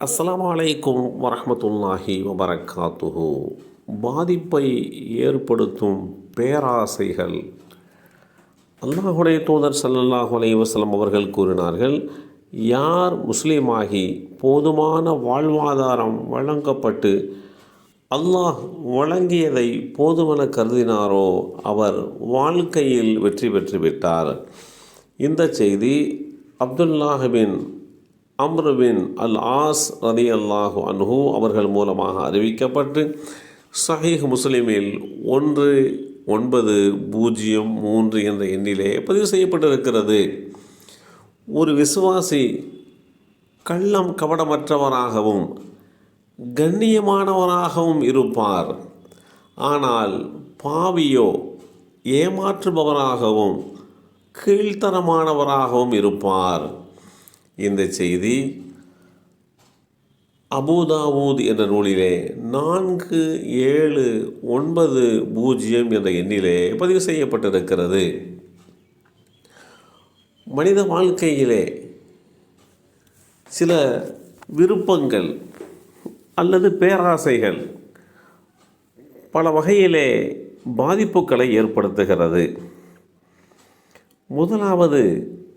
அஸ்லாம் வலைக்கும் வரமத்துல்லாஹி வபரகாத்துஹு பாதிப்பை ஏற்படுத்தும் பேராசைகள். அல்லாஹுடைய தூதர் ஸல்லல்லாஹு அலைஹி அவர்கள் கூறினார்கள் யார் முஸ்லீமாகி போதுமான வாழ்வாதாரம் வழங்கப்பட்டு அல்லாஹ் வழங்கியதை போதுமென கருதினாரோ அவர் வாழ்க்கையில் வெற்றி பெற்று விட்டார். இந்த செய்தி அப்துல்லாஹிபின் அம்ருபின் அல் ஆஸ் ரதி அல்லாஹு அன்ஹு அவர்கள் மூலமாக அறிவிக்கப்பட்டு சஹீஹ் முஸ்லிமில் ஒன்று ஒன்பது பூஜ்ஜியம் மூன்று என்ற எண்ணிலே பதிவு செய்யப்பட்டிருக்கிறது. ஒரு விசுவாசி கள்ளம் கபடமற்றவராகவும் கண்ணியமானவராகவும் இருப்பார். ஆனால் பாவியோ ஏமாற்றுபவராகவும் கீழ்த்தரமானவராகவும் இருப்பார். இந்த செய்தி அபுதாவூத் என்ற நூலிலே நான்கு ஏழு ஒன்பது பூஜ்ஜியம் என்ற எண்ணிலே பதிவு செய்யப்பட்டிருக்கிறது. மனித வாழ்க்கையிலே சில விருப்பங்கள் அல்லது பேராசைகள் பல வகையிலே பாதிப்புகளை ஏற்படுத்துகிறது. முதலாவது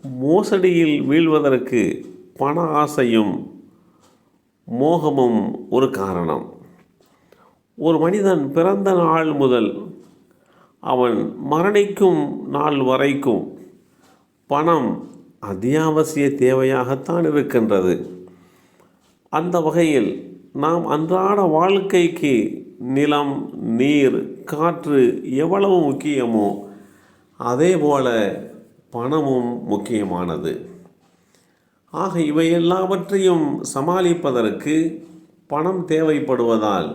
மோசடியில் வீழ்வதற்கு பண ஆசையும் மோகமும் ஒரு காரணம். ஒரு மனிதன் பிறந்த நாள் முதல் அவன் மரணிக்கும் நாள் வரைக்கும் பணம் அத்தியாவசிய தேவையாகத்தான் இருக்கின்றது. அந்த வகையில் நாம் அன்றாட வாழ்க்கைக்கு நிலம் நீர் காற்று எவ்வளவு முக்கியமோ அதே போல பணமும் முக்கியமானது. ஆக இவை எல்லாவற்றையும் சமாளிப்பதற்கு பணம் தேவைப்படுவதால்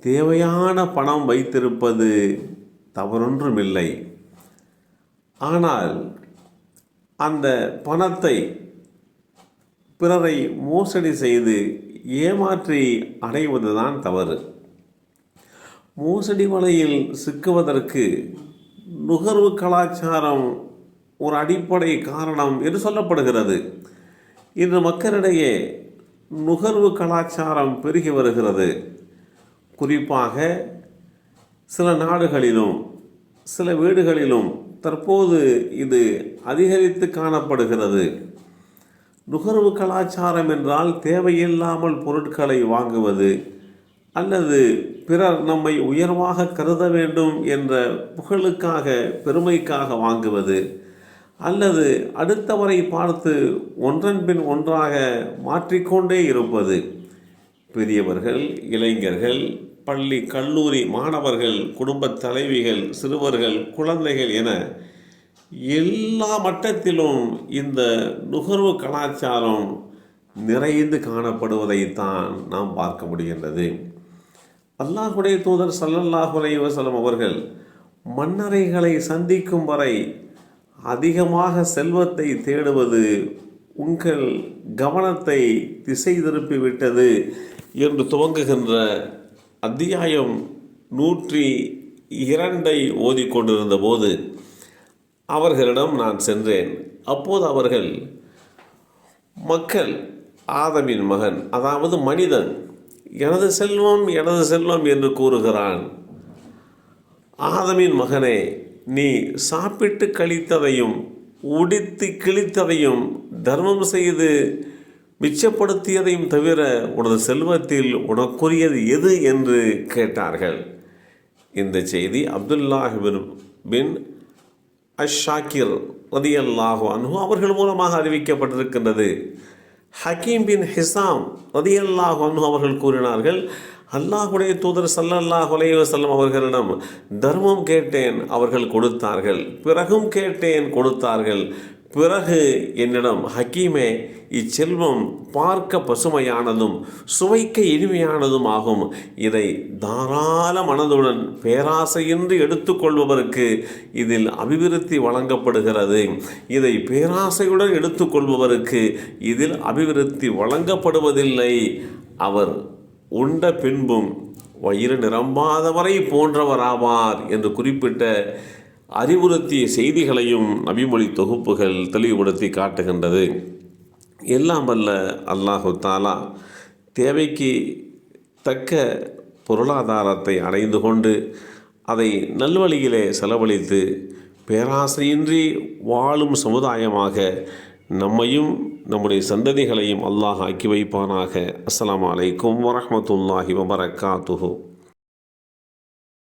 தேவையான பணம் வைத்திருப்பது தவறொன்றுமில்லை. ஆனால் அந்த பணத்தை பிறரை மோசடி செய்து ஏமாற்றி அடைவதுதான் தவறு. மோசடி வலையில் சிக்குவதற்கு நுகர்வு கலாச்சாரம் ஒரு அடிப்படை காரணம் என்று சொல்லப்படுகிறது. இன்று மக்களிடையே நுகர்வு கலாச்சாரம் பெருகி வருகிறது. குறிப்பாக சில நாடுகளிலும் சில வீடுகளிலும் தற்போது இது அதிகரித்து காணப்படுகிறது. நுகர்வு கலாச்சாரம் என்றால் தேவையில்லாமல் பொருட்களை வாங்குவது அல்லது பிறர் நம்மை உயர்வாக கருத வேண்டும் என்ற புகழுக்காக பெருமைக்காக வாங்குவது. அல்லது அடுத்தவரை பார்த்து ஒன்றன் பின் ஒன்றாக மாற்றிக்கொண்டே இருப்பது. பெரியவர்கள் இளைஞர்கள் பள்ளி கல்லூரி மாணவர்கள் குடும்பத் தலைவிகள் சிறுவர்கள் குழந்தைகள் என எல்லா மட்டத்திலும் இந்த நுகர்வு கலாச்சாரம் நிறைந்து காணப்படுவதைத்தான் நாம் பார்க்க முடிகின்றது. அல்லாஹுடைய தூதர் சல்லல்லாஹு வசலம் அவர்கள் மன்னரைகளை சந்திக்கும் வரை அதிகமாக செல்வத்தை தேடுவது உங்கள் கவனத்தை திசை திருப்பி விட்டது என்று துவங்குகின்ற அத்தியாயம் நூற்றி இரண்டை ஓதிக்கொண்டிருந்த போது அவர்களிடம் நான் சென்றேன். அப்போது அவர்கள் மக்கள் ஆதமின் மகன் அதாவது மனிதன் எனது செல்வம் எனது செல்வம் என்று கூறுகிறான். ஆதமின் மகனே நீ சாப்பிட்டு கழித்ததையும் உடித்து கிழித்ததையும் தர்மம் செய்து மிச்சப்படுத்தியதையும் தவிர உனது செல்வத்தில் உனக்குரியது எது என்று கேட்டார்கள். இந்த செய்தி அப்துல்லாஹ் பின் அஷாக்கிர் ரதியல்லாஹு அன்ஹு அவர்கள் மூலமாக அறிவிக்கப்பட்டிருக்கின்றது. ஹக்கீம் பின் ஹிசாம் ரதியல்லாஹு அன்ஹு அவர்கள் கூறினார்கள் அல்லாஹுடைய தூதர் சல்லல்லாஹ் அலைஹி செல்லம் அவர்களிடம் தர்மம் கேட்டேன் அவர்கள் கொடுத்தார்கள். பிறகும் கேட்டேன் கொடுத்தார்கள். பிறகு என்னிடம் ஹக்கீமே இச்செல்வம் பார்க்க பசுமையானதும் சுவைக்க இனிமையானதும் ஆகும். இதை தாராள மனதுடன் பேராசையின்றி எடுத்துக்கொள்பவருக்கு இதில் அபிவிருத்தி வழங்கப்படுகிறது. இதை பேராசையுடன் எடுத்துக்கொள்பவருக்கு இதில் அபிவிருத்தி வழங்கப்படுவதில்லை. அவர் உண்ட பின்பும் வயிறு நிரம்பாதவரை போன்றவராவார் என்று குறிப்பிட்ட அறிவுறுத்திய செய்திகளையும் நபிமொழி தொகுப்புகள் தெளிவுபடுத்தி காட்டுகின்றது. எல்லாம் வல்ல அல்லாஹு தாலா தேவைக்கு தக்க பொருளாதாரத்தை அடைந்து கொண்டு அதை நல்வழியிலே செலவழித்து பேராசையின்றி வாழும் சமுதாயமாக நம்மையும் நம்முடைய சந்ததிகளையும் அல்லாஹ் ஆக்கி வைப்பானாக. அஸ்லாம் அலைக்கும் வரமத்துல்லாஹி வபரகாத்துஹூ.